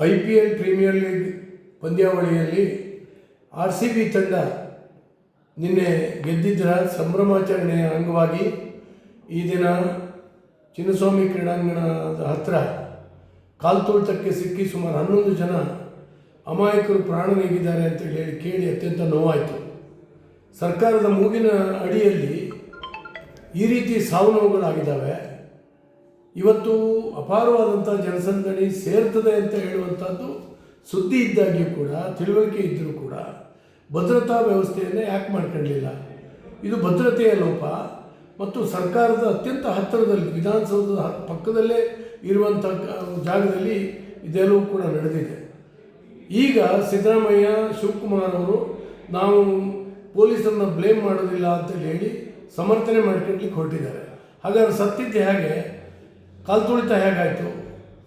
I P L premier league ಪಂದ್ಯಾವಳಿಯಲ್ಲಿ R C B ತಂಡ ನಿನ್ನೆ ಗೆದ್ದಿದ್ದರ ಸಂಭ್ರಮಾಚರಣೆಯ ಅಂಗವಾಗಿ ಈ ದಿನ ಚಿನ್ನಸ್ವಾಮಿ ಕ್ರೀಡಾಂಗಣದ ಹತ್ತಿರ ಕಾಲ್ತೋಳ್ತಕ್ಕೆ ಸಿಕ್ಕಿ ಸುಮಾರು ಹನ್ನೊಂದು ಜನ ಅಮಾಯಕರು ಪ್ರಾಣ ನೀಗಿದ್ದಾರೆ ಅಂತ ಹೇಳಿ ಕೇಳಿ ಅತ್ಯಂತ ನೋವಾಯಿತು. ಸರ್ಕಾರದ ಮೂಗಿನ ಅಡಿಯಲ್ಲಿ ಈ ರೀತಿ ಸಾವು ನೋವುಗಳಾಗಿದ್ದಾವೆ. ಇವತ್ತು ಅಪಾರವಾದಂಥ ಜನಸಂದಣಿ ಸೇರ್ತದೆ ಅಂತ ಹೇಳುವಂಥದ್ದು ಸುದ್ದಿ ಇದ್ದಾಗಿಯೂ ಕೂಡ, ತಿಳುವಳಿಕೆ ಇದ್ದರೂ ಕೂಡ ಭದ್ರತಾ ವ್ಯವಸ್ಥೆಯನ್ನು ಯಾಕೆ ಮಾಡ್ಕೊಳ್ಳಲಿಲ್ಲ ಇದು ಭದ್ರತೆಯ ಲೋಪ. ಮತ್ತು ಸರ್ಕಾರದ ಅತ್ಯಂತ ಹತ್ತಿರದಲ್ಲಿ, ವಿಧಾನಸೌಧದ ಪಕ್ಕದಲ್ಲೇ ಇರುವಂಥ ಜಾಗದಲ್ಲಿ ಇದೆಲ್ಲವೂ ಕೂಡ ನಡೆದಿದೆ. ಈಗ ಸಿದ್ದರಾಮಯ್ಯ, ಶಿವಕುಮಾರ್ ಅವರು ನಾವು ಪೊಲೀಸರನ್ನ ಬ್ಲೇಮ್ ಮಾಡೋದಿಲ್ಲ ಅಂತೇಳಿ ಹೇಳಿ ಸಮರ್ಥನೆ ಮಾಡ್ಕೊಳ್ಲಿಕ್ಕೆ ಹೊರಟಿದ್ದಾರೆ. ಹಾಗಾದ್ರೆ ಸತ್ತಿದ್ದೆ ಹೇಗೆ? ಕಾಲ್ತುಳಿತ ಹೇಗಾಯಿತು?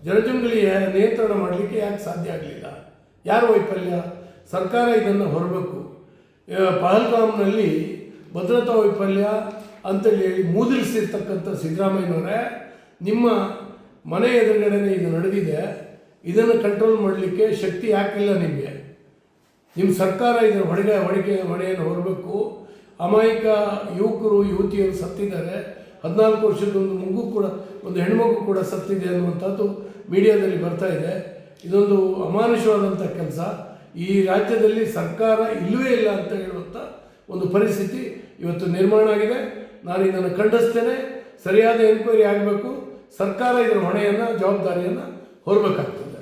ಜನಜಂಗಳಿ ಹೇ- ನಿಯಂತ್ರಣ ಮಾಡಲಿಕ್ಕೆ ಯಾಕೆ ಸಾಧ್ಯ ಆಗಲಿಲ್ಲ? ಯಾರ ವೈಫಲ್ಯ? ಸರ್ಕಾರ ಇದನ್ನು ಹೊರಬೇಕು. ಪಹಲ್ಗಾಮ್ನಲ್ಲಿ ಭದ್ರತಾ ವೈಫಲ್ಯ ಅಂತೇಳಿ ಹೇಳಿ ಮೂದಿಲಿಸಿರ್ತಕ್ಕಂಥ ಸಿದ್ದರಾಮಯ್ಯನವರೇ, ನಿಮ್ಮ ಮನೆ ಎದುರುಗಡೆನೇ ಇದು ನಡೆದಿದೆ. ಇದನ್ನು ಕಂಟ್ರೋಲ್ ಮಾಡಲಿಕ್ಕೆ ಶಕ್ತಿ ಯಾಕಿಲ್ಲ ನಿಮಗೆ? ನಿಮ್ಮ ಸರ್ಕಾರ ಇದರ ಹೊಡೆಗೆ, ಹೊಡಿಕೆ, ಹೊಣೆಯನ್ನು ಹೊರಬೇಕು. ಅಮಾಯಕ ಯುವಕರು, ಯುವತಿಯರು ಸತ್ತಿದ್ದಾರೆ. ಹದಿನಾಲ್ಕು ವರ್ಷದ ಒಂದು ಮಗು ಕೂಡ ಒಂದು ಹೆಣ್ಮಗು ಕೂಡ ಸತ್ತಿದೆ ಅನ್ನುವಂಥದ್ದು ಮೀಡಿಯಾದಲ್ಲಿ ಬರ್ತಾ ಇದೆ. ಇದೊಂದು ಅಮಾನುಷವಾದಂಥ ಕೆಲಸ. ಈ ರಾಜ್ಯದಲ್ಲಿ ಸರ್ಕಾರ ಇಲ್ಲವೇ ಇಲ್ಲ ಅಂತ ಹೇಳುವಂಥ ಒಂದು ಪರಿಸ್ಥಿತಿ ಇವತ್ತು ನಿರ್ಮಾಣ ಆಗಿದೆ. ನಾನು ಇದನ್ನು ಖಂಡಿಸ್ತೇನೆ. ಸರಿಯಾದ ಎನ್ಕ್ವೈರಿ ಆಗಬೇಕು. ಸರ್ಕಾರ ಇದರ ಹೊಣೆಯನ್ನು, ಜವಾಬ್ದಾರಿಯನ್ನು ಹೊರಬೇಕಾಗ್ತದೆ.